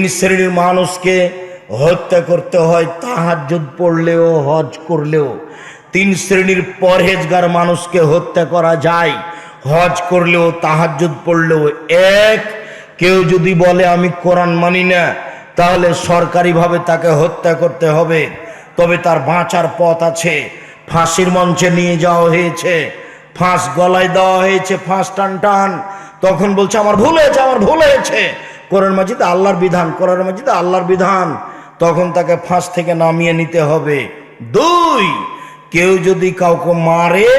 তিন শ্রেণির মানুষকে হত্যা করতে হয়, তাহাজ্জুদ পড়লেও, হজ করলেও। তিন শ্রেণির পরহেজগার মানুষকে হত্যা করা যায়, হজ করলেও, তাহাজ্জুদ পড়লেও। এক, কেউ যদি বলে, আমি কোরআন মানি না তাহলে সরকারিভাবে তাকে হত্যা করতে হবে। তবে তার বাঁচার পথ আছে। ফাঁসির মঞ্চে নিয়ে যাওয়া হয়েছে। ফাঁস গলায় দেওয়া হয়েছে, ফাঁস টান টান তখন বলছে, আমার ভুল হয়েছে, আমার ভুল হয়েছে। কোরআন মাজিদ আল্লাহর বিধান কোরআন মাজিদ আল্লাহর বিধান। তখন তাকে ফাঁস থেকে নামিয়ে নিতে হবে। দুই, কেউ যদি কাউকে মারে,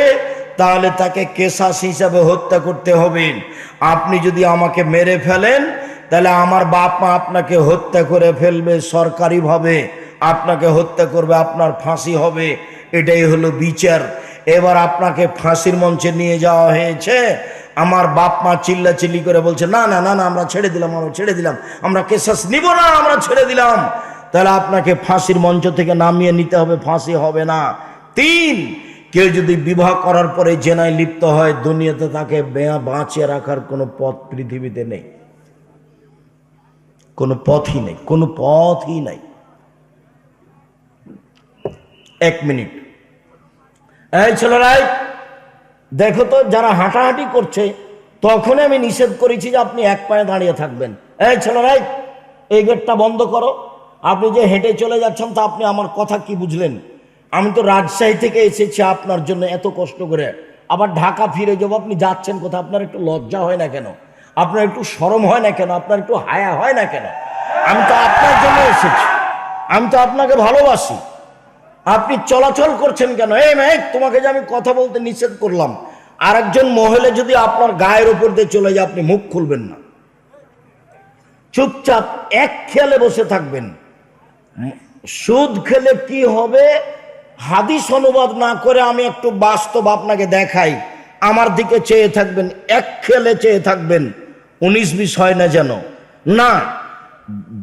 তাহলে তাকে কেসাস হিসাবে হত্যা করতে হবে। আপনি যদি আমাকে মেরে ফেলেন, তাহলে আমার বাপ মা আপনাকে হত্যা করে ফেলবে সরকারিভাবে। আপনাকে হত্যা করবে, আপনার ফাঁসি হবে। এটাই হলো বিচার। এবার আপনাকে ফাঁসির মঞ্চে নিয়ে যাওয়া হয়েছে। আমার বাপ মা চিল্লা চিল্লি করে বলছে, না না না না, আমরা ছেড়ে দিলাম, আমরা ছেড়ে দিলাম, আমরা কেসাস নিব না, আমরা ছেড়ে দিলাম। তাহলে আপনাকে ফাঁসির মঞ্চ থেকে নামিয়ে নিতে হবে, ফাঁসি হবে না। তিন, কেউ যদি বিবাহ করার পরে জেনায় লিপ্ত হয়, দুনিয়াতে তাকে বাঁচিয়ে রাখার কোনো পথ পৃথিবীতে নেই। কোনো পথই নেই, কোনো পথই নাই। এক মিনিট। এই ছেলেরাই দেখো তো, যারা হাঁটাহাঁটি করছে তখন আমি নিষেধ করেছি যে আপনি এক পায়ে দাঁড়িয়ে থাকবেন। এই ছেলেরাই, এই গেটটা বন্ধ করো। আপনি যে হেঁটে চলে যাচ্ছেন, তা আপনি আমার কথা কি বুঝলেন? আমি তো রাজশাহী থেকে এসেছি আপনার জন্য এত কষ্ট করে। আবার ঢাকা ফিরে যাব, আপনি যাচ্ছেন কোথাও আপনার একটু লজ্জা হয় না কেন? আপনার একটু সরম হয় না কেন? আপনার একটু হায়া হয় না কেন? আমি তো আপনার জন্য এসেছি। আমি তো আপনাকে ভালোবাসি। আপনি চলাচল করছেন কেন? এই মেয়ে তোমাকে যে আমি কথা বলতে নিষেধ করলাম। আর একজন মহিলা যদি আপনার গায়ের উপর দিয়ে চলে যায়, আপনি মুখ খুলবেন না। চুপচাপ এক খেয়ালে বসে থাকবেন। সুদ খেলে কি হবে? হাদিস অনুবাদ না করে আমি একটু বাস্তব আপনাকে দেখাই। আমার দিকে চেয়ে থাকবেন, এক খেলে চেয়ে থাকবেন। উনিশ বিশ হয় না যেন। না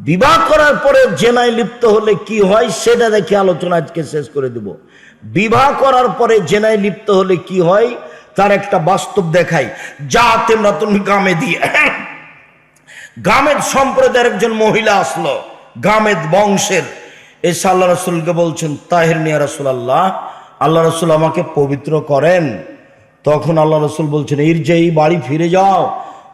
বিবাহ করার পরে জেনায় লিপ্ত হলে কি হয় সেটা দেখে আলোচনা আজকে শেষ করে দেব। বিবাহ করার পরে জেনায় লিপ্ত হলে কি হয়? তার একটা বাস্তব দেখাই। যা তেমরা তুমি গামে দিয়ে। গামেদ সম্প্রদায়ের একজন মহিলা আসলো, গামেদ বংশের। এসে আল্লাহ রসুলকে বলছেন, তাহের নিয়া রসুল আল্লাহ আল্লাহ রসুল আমাকে পবিত্র করেন। তখন আল্লাহ রসুল বলছেন এর যে বাড়ি ফিরে যাও।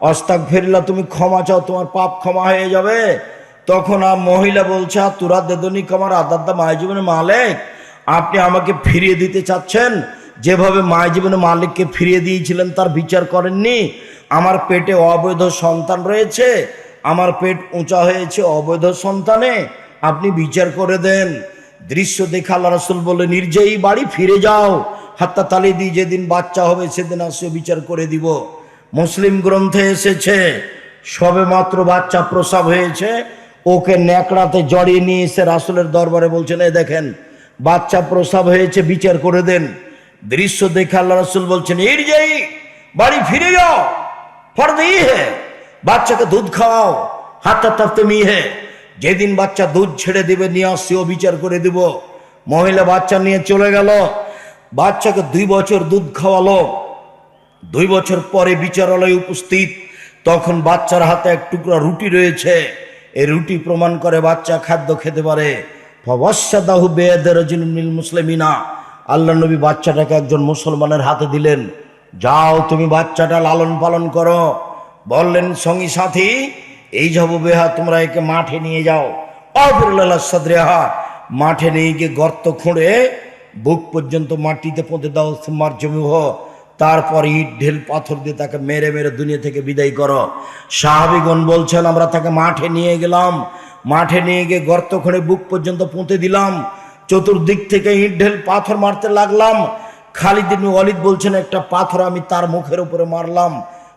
অস্তাক ফেরিলা তুমি ক্ষমা চাও, তোমার পাপ ক্ষমা হয়ে যাবে। তখন আর মহিলা বলছে "আর তুরা দেদনি কামার আদাদ্দা মায় জীবনে মালিক। আপনি আমাকে ফিরিয়ে দিতে চাচ্ছেন। যেভাবে মায় জীবনে মালিককে ফিরিয়ে দিয়েছিলেন, তার বিচার করেননি। আমার পেটে অবৈধ সন্তান রয়েছে। আমার পেট উঁচা হয়েছে অবৈধ সন্তানে। আপনি বিচার করে দেন। দৃশ্য দেখে আল্লাহ রসুল বলে নির্জয়ী বাড়ি, ফিরে যাও। হাত্তা তালি দিয়ে যেদিন বাচ্চা হবে, সেদিন আসে বিচার করে দিব। মুসলিম গ্রন্থে এসেছে, সবে মাত্র বাচ্চা প্রসাব হয়েছে, ওকে ন্যাকড়াতে জড়িয়ে নিয়ে এসে রাসুলের দরবারে বলছেন, এই দেখেন, বাচ্চা প্রসাব হয়েছে, বিচার করে দেন। দৃশ্য দেখে আল্লাহ রসুল বলছেন এর যাই, বাড়ি ফিরে যাও, ফর্দ ই হে, বাচ্চাকে দুধ খাওয়াও, হাতটা তাপতে মি হে, যেদিন বাচ্চা দুধ ছেড়ে দিবে, নিয়ে আসছি ও বিচার করে দিব। মহিলা বাচ্চা নিয়ে চলে গেল, বাচ্চাকে দুই বছর দুধ খাওয়ালো দুই বছর পরে বিচারালয়ে উপস্থিত, তখন বাচ্চার হাতে এক টুকরা রুটি রয়েছে। এই রুটি প্রমাণ করে বাচ্চা খাদ্য খেতে পারে। ফবসাদাহু বেয়াদের মুসলিমিনা। আল্লাহ নবী বাচ্চাটাকে একজন মুসলমানের হাতে দিলেন। যাও তুমি বাচ্চাটা লালন পালন করো। বললেন, সঙ্গী সাথী, এই যাব বেহা, তোমরা একে মাঠে নিয়ে যাও। অবরুল্লাহ মাঠে নিয়ে গিয়ে গর্ত খুঁড়ে, বুক পর্যন্ত মাটিতে পুঁতে দাও, সুমার জমি তারপর ইট, ঢেল, পাথর দিয়ে তাকে মেরে মেরে দুনিয়া থেকে বিদায় করো। সাহাবিগণ বলছেন, আমরা তাকে মাঠে নিয়ে গেলাম। মাঠে নিয়ে গিয়ে গর্ত খুঁড়ে বুক পর্যন্ত পুঁতে দিলাম। চতুর্দিক থেকে ইট, ঢেল, পাথর মারতে লাগলাম। খালিদ ইবনে ওয়ালিদ বলছেন, একটা পাথর আমি তার মুখের উপরে মারলাম।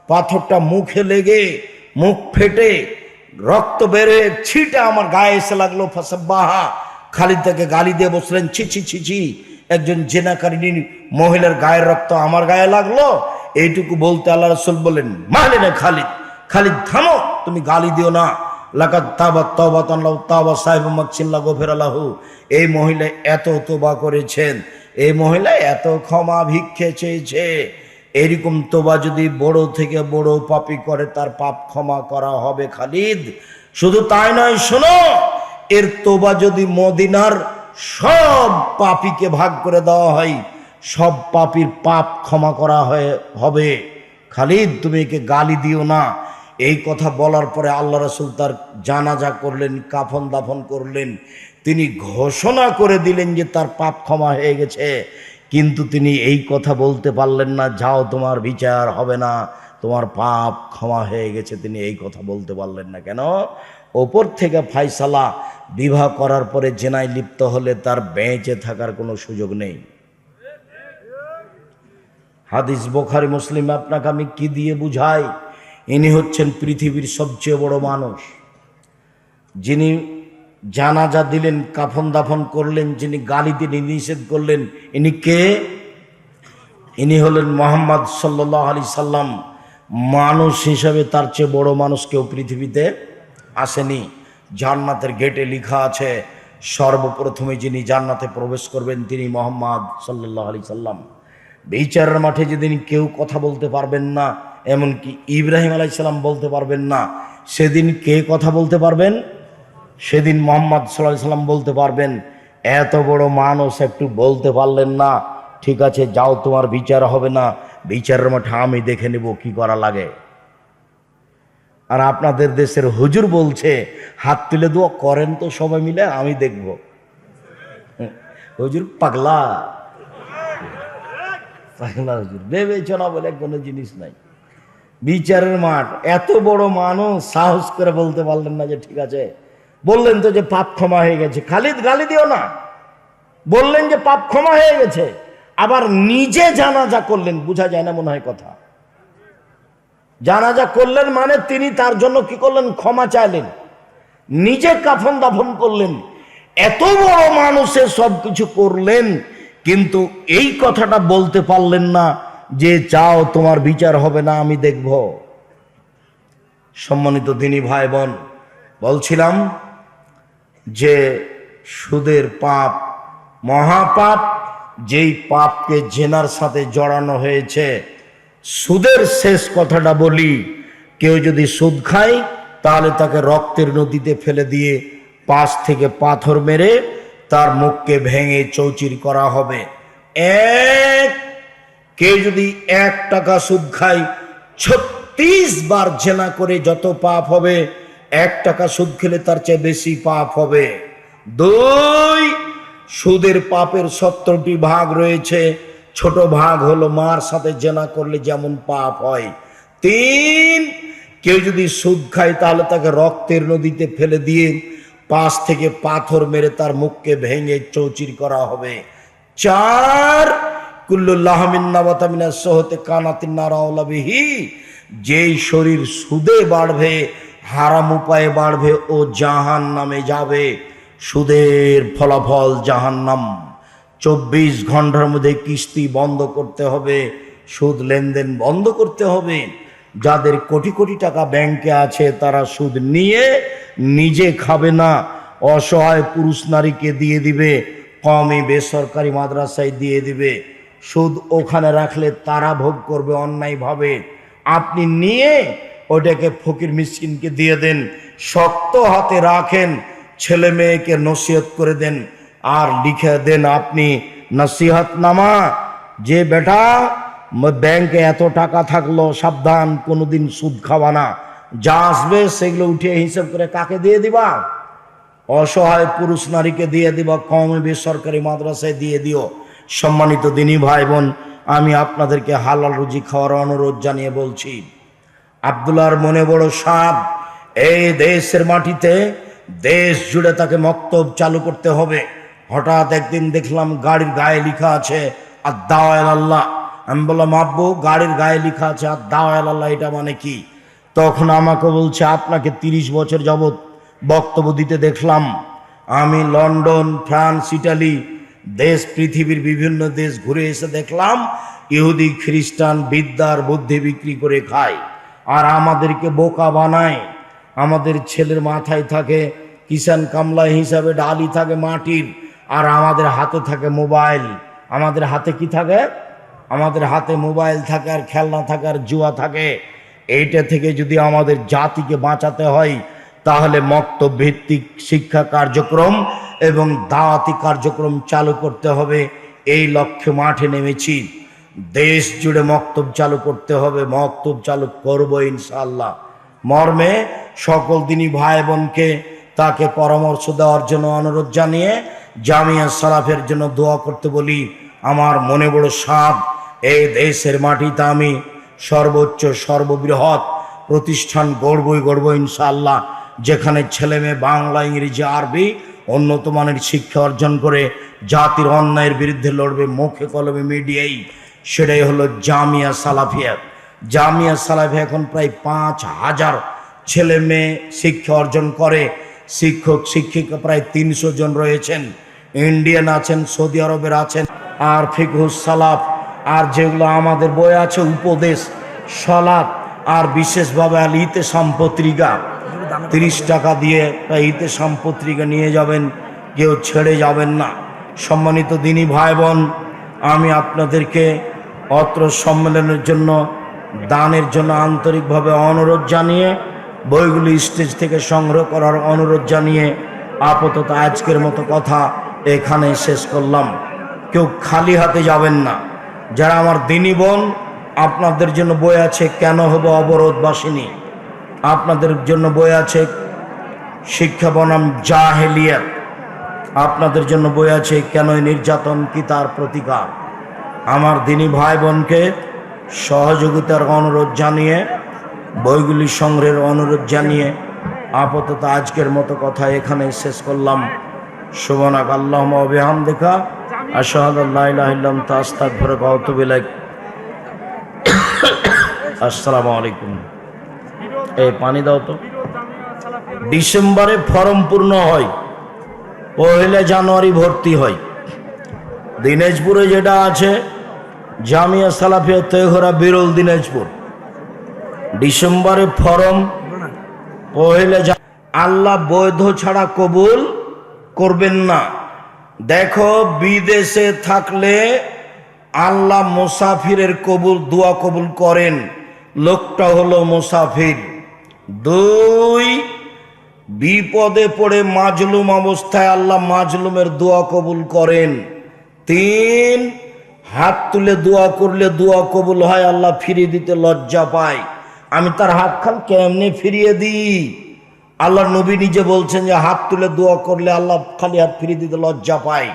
পাথরটা মুখে লেগে মুখ ফেটে রক্ত বেড়ে ছিটা আমার গায়ে এসে লাগল। ফাসাব্বাহা। খালিদ তাকে গালি দিয়ে বসলেন, ছি ছি ছি ছি। একজন জেনাকারিনী মহিলার গায়ের রক্ত আমার গায়ে লাগল? এইটুকু বলতে আল্লাহ রসুল বললেন মানলে না খালিদ খালিদ থামো, তুমি গালি দিও না। লাকাত তাবা তবা তাল্লাহ তাবা সাহেব মাকসিল্লা গোফের এই মহিলা এত তোবা করেছেন, এই মহিলা এত ক্ষমা ভিক্ষে চেয়েছে। এরকম তোবা যদি বড় থেকে বড় পাপি করে, তার পাপ ক্ষমা করা হবে খালিদ। শুধু তাই নয়, শোনো, এর তোবা যদি মদিনার সব পাপীকে ভাগ করে দেওয়া হয়। সব পাপীর পাপ ক্ষমা করা হয়ে, হবে। খালিদ, তুমি একে গালি দিও না। এই কথা বলার পরে আল্লাহ রসুল তার জানাজা করলেন, কাফন দাফন করলেন। তিনি ঘোষণা করে দিলেন যে তার পাপ ক্ষমা হয়ে গেছে। কিন্তু তিনি এই কথা বলতে পারলেন না, যাও, তোমার বিচার হবে না। তোমার পাপ ক্ষমা হয়ে গেছে। তিনি এই কথা বলতে পারলেন না। কেন? ওপর থেকে ফাইসালা বিবাহ করার পরে জেনায় লিপ্ত হলে তার বেঁচে থাকার কোনো সুযোগ নেই। হাদিস বোখারি মুসলিম, আপনাকে আমি কি দিয়ে বুঝাই? ইনি হচ্ছেন পৃথিবীর সবচেয়ে বড় মানুষ। যিনি জানাজা দিলেন, কাফন দাফন করলেন, যিনি গালি তিনি নিষেধ করলেন, ইনি কে? ইনি হলেন মোহাম্মদ সাল্লাহ আলি সাল্লাম। মানুষ হিসাবে তার চেয়ে বড় মানুষ কেউ পৃথিবীতে আসেনি। জান্নাতের গেটে লেখা আছে, সর্বপ্রথমে যিনি জান্নাতে প্রবেশ করবেন তিনি মোহাম্মদ সাল্লাহ আলি সাল্লাম। বিচারের মাঠে যেদিন কেউ কথা বলতে পারবেন না, এমনকি ইব্রাহিম আলাইসাল্লাম বলতে পারবেন না, সেদিন কে কথা বলতে পারবেন? সেদিন মোহাম্মদ সাল্লাহ সাল্লাম বলতে পারবেন, এত বড় মানুষ একটু বলতে পারলেন না, ঠিক আছে, যাও, তোমার বিচার হবে না, বিচারের মাঠে আমি দেখে নেব কি করা লাগে। আর আপনাদের দেশের হুজুর বলছে, হাত তুলে দোয়া করেন তো সবাই মিলে, আমি দেখব। হুজুর পাগলা। পাগলা হুজুর। ভেবেছ না বলে কোনো জিনিস নাই। বিচারের মাঠ, এত বড় মানুষ, সাহস করে বলতে পারলেন না যে ঠিক আছে। বললেন তো যে পাপ ক্ষমা হয়ে গেছে। খালিদ গালি দিও না। বললেন যে পাপ ক্ষমা হয়ে গেছে। আবার নিজে জানাজা করলেন, বোঝা যায় না মনে হয় কথা। জানাজা করলেন মানে তিনি তার জন্য কি করলেন? ক্ষমা চাইলেন। নিজে কাফন দাফন করলেন। এত বড় মানুষে সব কিছু করলেন, কিন্তু এই কথাটা বলতে পারলেন না যে চাও তোমার বিচার হবে না, আমি দেখব। সম্মানিত দিনী ভাই বোন বলছিলাম যে, সুদের পাপ মহাপাপ, যেই পাপকে জেনার সাথে জড়ানো হয়েছে সুদের শেষ কথাটা বলি, কেউ যদি সুদ খায়, তাহলে তাকে রক্তের নদীতে ফেলে দিয়ে পাশ থেকে পাথর মেরে তার মুখকে ভেঙে চৌচির করা হবে। এক, কেউ যদি এক টাকা সুদ খায়, ছত্রিশ বার জেনা করে যত পাপ হবে, এক টাকা সুদ খেলে তার চেয়ে বেশি পাপ হবে। দুই, সুদের পাপের সত্তরটি ভাগ রয়েছে ছোট ভাগ হলো মার সাথে জেনা করলে যেমন পাপ হয়। তিন, কেউ যদি সুদ খায় তাহলে তাকে রক্তের নদীতে ফেলে দিয়ে পাশ থেকে পাথর মেরে তার মুখকে ভেঙে চৌচির করা হবে। চার কুল্লুল্লাহমিন্নাবাতামিনা সহতে কানাতিন নারাওলাবিহি যেই শরীর সুদে বাড়বে, হারাম উপায়ে বাড়বে ও জাহান নামে যাবে। সুদের ফলাফল জাহান্নাম। চব্বিশ ঘণ্টার মধ্যে কিস্তি বন্ধ করতে হবে, সুদ লেনদেন বন্ধ করতে হবে। যাদের কোটি কোটি টাকা ব্যাংকে আছে, তারা সুদ নিয়ে নিজে খাবে না। অসহায় পুরুষ নারীকে দিয়ে দিবে কমই বেসরকারি মাদ্রাসায় দিয়ে দিবে। সুদ ওখানে রাখলে তারা ভোগ করবে অন্যায়ভাবে। আপনি নিয়ে ওটাকে ফকির মিসকিনকে দিয়ে দেন, শক্ত হাতে রাখেন, ছেলে মেয়েকে নসিহত করে দেন। আর লিখে দেন আপনি নসিহত নামা, যে বেটা ব্যাংকে এত টাকা থাকল, সাবধান, কোনোদিন সুদ খাওয়া না। যা আসবে সেগুলো উঠিয়ে হিসেব করে কাকে দিয়ে দিবা? অসহায় পুরুষ নারীকে দিয়ে দিবা, কমে বেসরকারি মাদ্রাসায় দিয়ে দিও। সম্মানিত দিনী ভাই বোন আমি আপনাদেরকে হালাল রুজি খাওয়ার অনুরোধ জানিয়ে বলছি। আবদুল্লাহর মনে বড় সাপ এই দেশের মাটিতে দেশ জুড়ে তাকে মক্তব চালু করতে হবে। হঠাৎ একদিন দেখলাম গাড়ির গায়ে লেখা আছে আর দাওয়াল আল্লাহ। আমি বললাম, আব্বু, গাড়ির গায়ে লেখা আছে আর দাওয়াল আল্লাহ, এটা মানে কি? তখন আমাকে বলছে, আপনাকে তিরিশ বছর যাবৎ বক্তব্য দিতে দেখলাম। আমি লন্ডন, ফ্রান্স, ইটালি, দেশ, পৃথিবীর বিভিন্ন দেশ ঘুরে এসে দেখলাম, ইহুদি, খ্রিস্টান, বিদ্যার বুদ্ধি বিক্রি করে খায়। আর আমাদেরকে বোকা বানায়। আমাদের ছেলের মাথায় থাকে কিষান কামলা হিসাবে ডালি থাকে মাটির। আর আমাদের হাতে থাকে মোবাইল। আমাদের হাতে কি থাকে? আমাদের হাতে মোবাইল থাকে আর খেলনা থাকে আর জুয়া থাকে। এইটা থেকে যদি আমাদের জাতিকে বাঁচাতে হয়, তাহলে মক্তব ভিত্তিক শিক্ষা কার্যক্রম এবং দাওয়াতি কার্যক্রম চালু করতে হবে। এই লক্ষ্যে মাঠে নেমেছি। দেশ জুড়ে মক্তব চালু করতে হবে। মক্তব চালু করব ইনশাল্লাহ মর্মে সকল দিনই ভাই বোনকে তাকে পরামর্শ দেওয়ার জন্য অনুরোধ জানিয়ে জামিয়া সালাফের জন্য দোয়া করতে বলি। আমার মনে বড় সাপ এই দেশের মাটিতে আমি সর্বোচ্চ, সর্ববৃহৎ প্রতিষ্ঠান গড়বই গড়ব ইনশাআল্লাহ। যেখানে ছেলে মেয়ে বাংলা, ইংরেজি, আরবি উন্নত মানের শিক্ষা অর্জন করে জাতির অন্যায়ের বিরুদ্ধে লড়বে মুখে কলমে মিডিয়াই। সেটাই হলো জামিয়া সালাফিয়া। জামিয়া সালাফিয়া এখন প্রায় পাঁচ হাজার ছেলে মেয়ে শিক্ষা অর্জন করে। শিক্ষক, শিক্ষিকা প্রায় তিনশো জন রয়েছেন। ইন্ডিয়ান আছেন, সৌদি আরবের আছেন, আর ফিকহুস সালাফ, আর যেগুলো আমাদের বই আছে উপদেশ সলাপ আর বিশেষভাবে আল ইতে পত্রিকা। তিরিশ টাকা দিয়ে ইতে পত্রিকা নিয়ে যাবেন, কেউ ছেড়ে যাবেন না। সম্মানিত দিনী ভাই বোন আমি আপনাদেরকে অত্র সম্মেলনের জন্য, দানের জন্য আন্তরিকভাবে অনুরোধ জানিয়ে বইগুলি স্টেজ থেকে সংগ্রহ করার অনুরোধ জানিয়ে আপাতত আজকের মতো কথা এখানে শেষ করলাম। কেউ খালি হাতে যাবেন না। যারা আমার দিনী বোন, আপনাদের জন্য বই আছে কেন হব অবরোধবাসিনী আপনাদের জন্য বই আছে শিক্ষা বনাম জাহেলিয়াত। আপনাদের জন্য বই আছে কেন নির্যাতন কি তার প্রতিকার? আমার দিনী ভাই বোনকে সহযোগিতার অনুরোধ জানিয়ে বইগুলি সংগ্রহের অনুরোধ জানিয়ে আপাতত আজকের মতো কথা এখানে শেষ করলাম। শুভনাক আল্লাহ অবিহাম দেখা আশাহাদ আল্লাহ তাস্তাক ভরে গৌতবিলাক আসসালামু আলাইকুম। এই পানি দাও তো। ডিসেম্বরে ফর্ম পূর্ণ হয় পহেলা জানুয়ারি ভর্তি হয়। দিনাজপুরে যেটা আছে, জামিয়া সালাফিয়া তৈহরা বিরল দিনাজপুর। ডিসেম্বরে ফর্ম পহেলা জা- আল্লাহ বৈধ ছাড়া কবুল করবেন না। দেখো, বিদেশে থাকলে আল্লাহ মুসাফিরের কবুল, দোয়া কবুল করেন। লোকটা হলো মুসাফির। দুই, বিপদে পড়ে মাজলুম অবস্থায় আল্লাহ মাজলুমের দোয়া কবুল করেন। তিন, হাত তুলে দোয়া করলে দোয়া কবুল হয়, আল্লাহ ফিরিয়ে দিতে লজ্জা পায়। আমি তার হাত খান কেমনে ফিরিয়ে দিই? আল্লাহ নবী নিজে বলছেন যে, হাত তুলে দোয়া করলে আল্লাহ খালি হাত ফিরিয়ে দিতে লজ্জা পায়।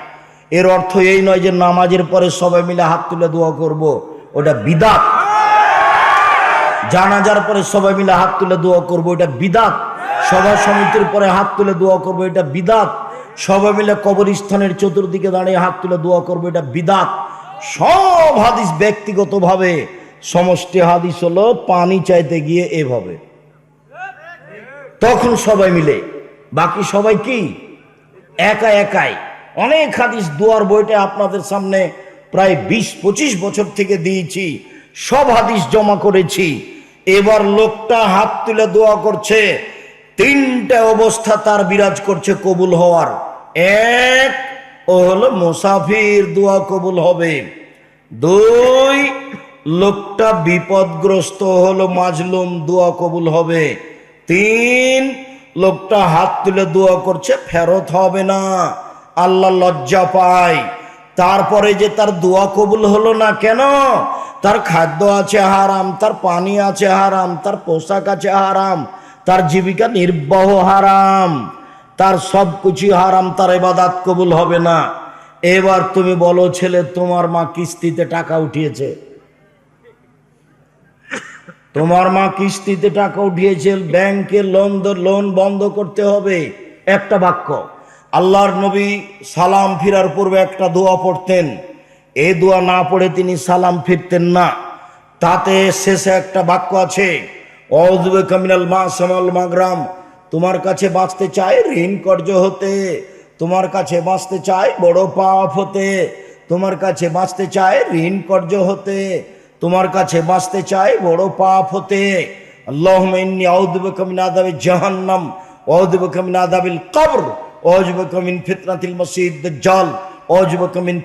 এর অর্থ এই নয় যে, নামাজের পরে সবাই মিলে হাত তুলে দোয়া করব। ওটা বিদাত। জানাজার পরে সবাই মিলে হাত তুলে দোয়া করব এটা বিদাত। সভা সমিতির পরে হাত তুলে দোয়া করব, এটা বিদাত। সবাই মিলে কবরস্থানের চতুর্দিকে দাঁড়িয়ে হাত তুলে দোয়া করব, এটা বিদাত। সব হাদিস ব্যক্তিগতভাবে সমষ্টি হাদিস হলো, পানি চাইতে গিয়ে এভাবে। তখন সবাই মিলে, বাকি সবাই কি? একা একাই। অনেক হাদিস দুয়ার বইটা আপনাদের সামনে প্রায় বিশ, পঁচিশ বছর থেকে দিয়েছি। সব হাদিস জমা করেছি। এবার লোকটা হাত তুলে দোয়া করছে, তিনটা অবস্থা তার বিরাজ করছে কবুল হওয়ার। এক, ও হলো মুসাফির, দোয়া কবুল হবে। দুই লোকটা বিপদগ্রস্ত হলো, মাজলুম, দোয়া কবুল হবে। তিন, লোকটা হাত তুলে দোয়া করছে, ফেরত হবে না। আল্লাহ লজ্জা পায়। তারপরে যে তার দোয়া কবুল হলো না কেন? তার খাদ্য আছে হারাম, তার পানি আছে হারাম, তার পোশাক আছে হারাম, তার জীবিকা নির্বাহ হারাম, তার সব কিছু হারাম, তার এবাদাত কবুল হবে না। এবার তুমি বলো, ছেলে, তোমার মা কিস্তিতে টাকা উঠিয়েছে। তোমার মা কিস্তিতে টাকা উঠিয়েছে, ব্যাংকে লোন লোন বন্ধ করতে হবে। একটা বাক্য, আল্লাহর নবী সালাম ফিরার পূর্বে একটা দোয়া পড়তেন। এই দোয়া না পড়ে তিনি সালাম ফিরতেন না। তাতে শেষে একটা বাক্য আছে অজবে কামিনাল মা সামাল মাগরাম। তোমার কাছে বাঁচতে চাই ঋণ কর্য হতে, তোমার কাছে বাঁচতে চাই বড় পাপ হতে, তোমার কাছে বাঁচতে চাই ঋণ কর্য হতে। তোমার কাছে বাঁচতে চাই, বড় পাপ হতে।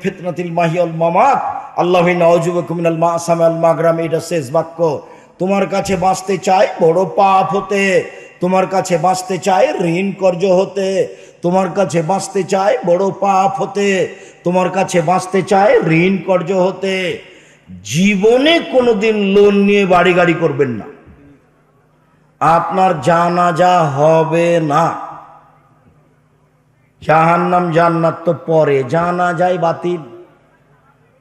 ফিতনাতিল মিনাল মাসামি মাগরাম এটা শেষ বাক্য। তোমার কাছে বাঁচতে চাই, বড় পাপ হতে। তোমার কাছে বাঁচতে চায় ঋণ কর্য হতে। তোমার কাছে বাঁচতে চায় বড় পাপ হতে। তোমার কাছে বাঁচতে চায় ঋণ কর্য হতে। জীবনে কোনোদিন লোন নিয়ে বাড়ি গাড়ি করবেন না। আপনার জানাজা হবে না। জাহান্নাম জান্নাত তো পরে, জানা যায় বাতিল।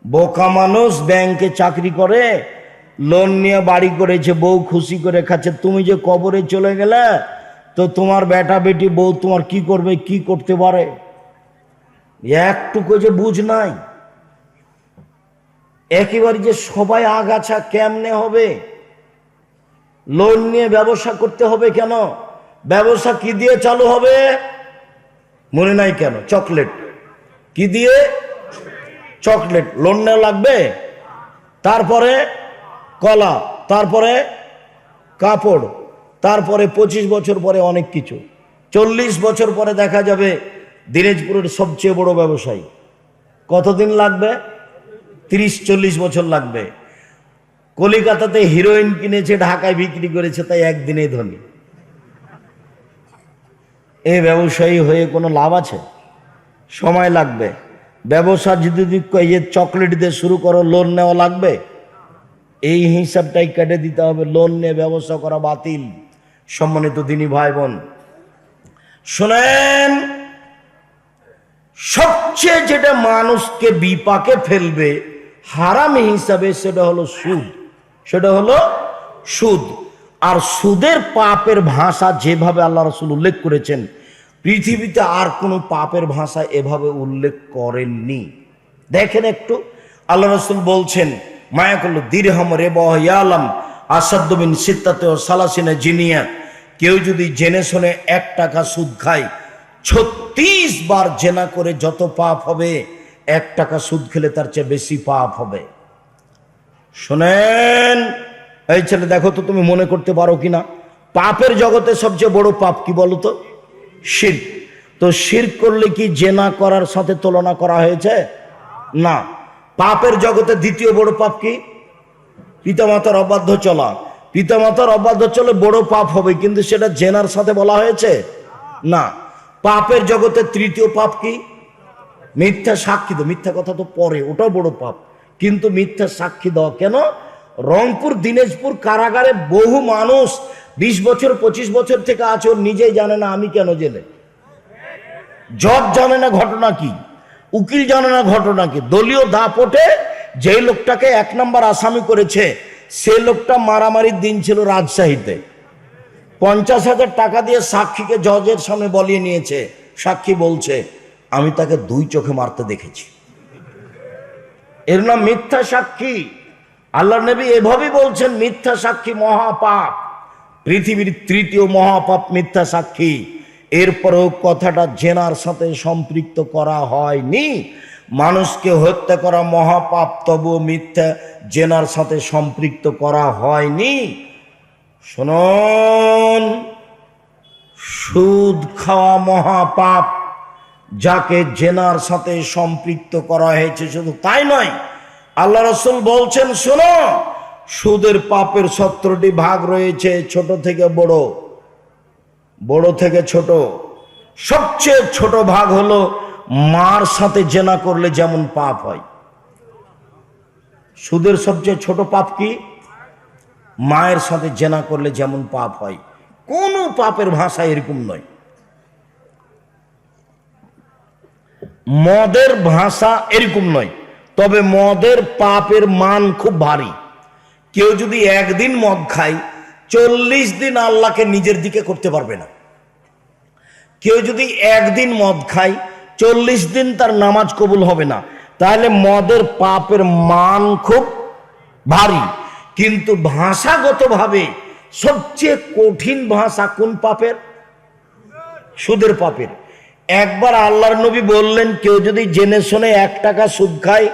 বোকা মানুষ ব্যাংকে চাকরি করে লোন নিয়ে বাড়ি করেছে, বউ খুশি করে খাচ্ছে, তুমি যে কবরে চলে গেলে, তো তোমার বেটা বেটি বউ তোমার কি করবে, কি করতে পারে? একটুকু যে বুঝ নাই। একেবারে যে সবাই আগাছা কেমনে হবে? লোন নিয়ে ব্যবসা করতে হবে কেন? ব্যবসা কি দিয়ে চালু হবে? মনে নাই কেন? চকলেট। কি দিয়ে? চকলেট। লোন নেওয়া লাগবে? তারপরে কলা, তারপরে কাপড়, তারপরে পঁচিশ বছর পরে অনেক কিছু। চল্লিশ বছর পরে দেখা যাবে দিনাজপুরের সবচেয়ে বড় ব্যবসায়ী। কতদিন লাগবে? তিরিশ চল্লিশ বছর লাগবে। কলিকাতাতে হিরোইন কিনেছে, ঢাকায় বিক্রি করেছে, তাই একদিনে ধনী। এ ব্যবসায়ী হয়ে কোনো লাভ আছে? সময় লাগবে। ব্যবসা যদি তুমি এই যে চকলেট দিয়ে শুরু করো লোন নেওয়া লাগবে? এই হিসাবটাই কেটে দিতে হবে। লোন নিয়ে ব্যবসা করা বাতিল। সম্মানিত দিনী ভাই বোন শোনেন, সবচেয়ে যেটা মানুষকে বিপাকে ফেলবে হারাম হিসাবে সেটা হলো সুদ। সেটা হলো সুদ। আর সুদের পাপের ভাষা যেভাবে আল্লাহ রসুল উল্লেখ করেছেন, পৃথিবীতে আর কোনো পাপের ভাষা এভাবে উল্লেখ করেননি। দেখেন একটু, আল্লাহ রসুল বলছেন, মায়া করল দিরহম রে বহালাম আসাদ্দিন সিত্তাতে ও সালাসিনে জিনিয়া। কেউ যদি জেনে শুনে এক টাকা সুদ খায়, ছত্রিশ বার জেনা করে যত পাপ হবে এক টাকা সুদ খেলে তার চেয়ে বেশি পাপ হবে। শোনেন, এই ছেলে দেখো তো তুমি মনে করতে পারো কিনা? পাপের জগতে সবচেয়ে বড় পাপ কি বলো তো? শির তো শির করলে কি জেনা করার সাথে তুলনা করা হয়েছে? না। পাপের জগতে দ্বিতীয় বড় পাপ কি? পিতামাতার অবাধ্য চলা। পিতামাতার অবাধ্য চলে বড় পাপ হবে, কিন্তু সেটা জেনার সাথে বলা হয়েছে? না। পাপের জগতে তৃতীয় পাপ কি? মিথ্যা সাক্ষী দাও মিথ্যা কথা তো পরে, ওটাও বড় পাপ। কিন্তু মিথ্যা সাক্ষী দাও কেন? রংপুর, দিনাজপুর কারাগারে বহু মানুষ বিশ বছর, পঁচিশ বছর থেকে আছে, ওর নিজেই জানে না আমি কেন জেলে। জজ জানে না ঘটনা কি, উকিল জানে না ঘটনা কি। দলীয় দাপটে যেই লোকটাকে এক নম্বর আসামি করেছে, সে লোকটা মারামারির দিন ছিল রাজশাহীতে। পঞ্চাশ হাজার টাকা দিয়ে সাক্ষীকে জজের সামনে বলিয়ে নিয়েছে, সাক্ষী বলছে আমি তাকে দুই চোখে মারতে দেখেছি। এর নাম মিথ্যা সাক্ষী। আল্লাহ নবী এভাবেই বলছেন, মিথ্যা সাক্ষী মহাপাপ। পৃথিবীর তৃতীয় মহাপাপ মিথ্যা সাক্ষী। এরপরেও কথাটা জেনার সাথে সম্পৃক্ত করা হয়নি। মানুষকে হত্যা করা মহাপাপ, তবুও মিথ্যা জেনার সাথে সম্পৃক্ত করা হয়নি। শুনুন, সুদ খাওয়া মহাপাপ যাকে জেনার সাথে সম্পৃক্ত করা হয়েছে শুধু তাই নয়, আল্লাহ রসুল বলছেন, শোনো, সুদের পাপের সত্তরটি ভাগ রয়েছে, ছোট থেকে বড়। বড় থেকে ছোট। সবচেয়ে ছোট ভাগ হলো মার সাথে জেনা করলে যেমন পাপ হয়। সুদের সবচেয়ে ছোট পাপ কি? মায়ের সাথে জেনা করলে যেমন পাপ হয়। কোনো পাপের ভাষা এরকম নয়। মদের ভাষা এরকম নয়। তবে মদের পাপের মান খুব ভারী। কেউ যদি একদিন মদ খায়, চল্লিশ দিন আল্লাহকে নিজের দিকে করতে পারবে না। কেউ যদি একদিন মদ খায়, চল্লিশ দিন তার নামাজ কবুল হবে না। তাহলে মদের পাপের মান খুব ভারী। কিন্তু ভাষাগতভাবে সবচেয়ে কঠিন ভাষা কোন পাপের? সুদের পাপের। একবার আল্লাহর নবী বললেন, কেউ যদি জেনে শুনে এক টাকা সুদ খায়,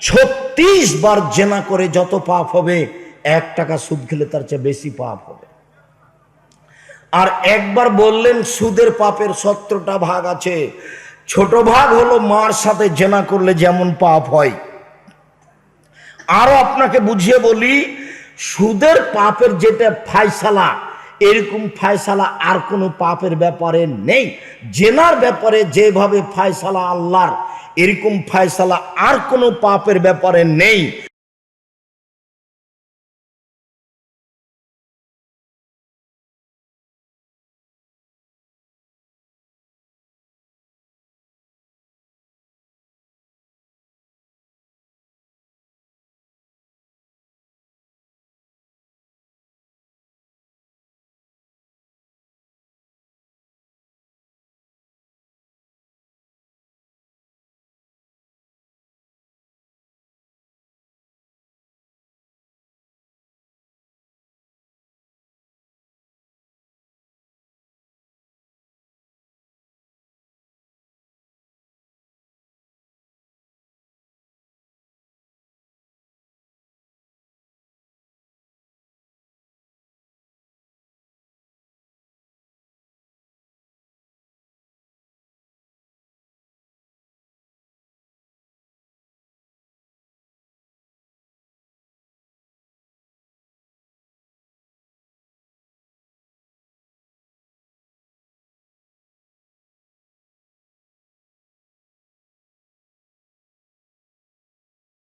ছত্রিশ বার জেনা করে যত পাপ হবে, এক টাকা সুদ খেলে তার চেয়ে বেশি পাপ হবে। আর একবার বললেন, সুদের পাপের সত্তরটা ভাগ আছে। ছোট ভাগ হলো মার সাথে জেনা করলে যেমন পাপ হয়। আরও আপনাকে বুঝিয়ে বলি, সুদের পাপের যেটা ফাইসালা এরকম ফায়সালা আর কোনো পাপের ব্যাপারে নেই। জেনার ব্যাপারে যেভাবে ফায়সালা আল্লাহর, এরকম ফায়সালা আর কোনো পাপের ব্যাপারে নেই।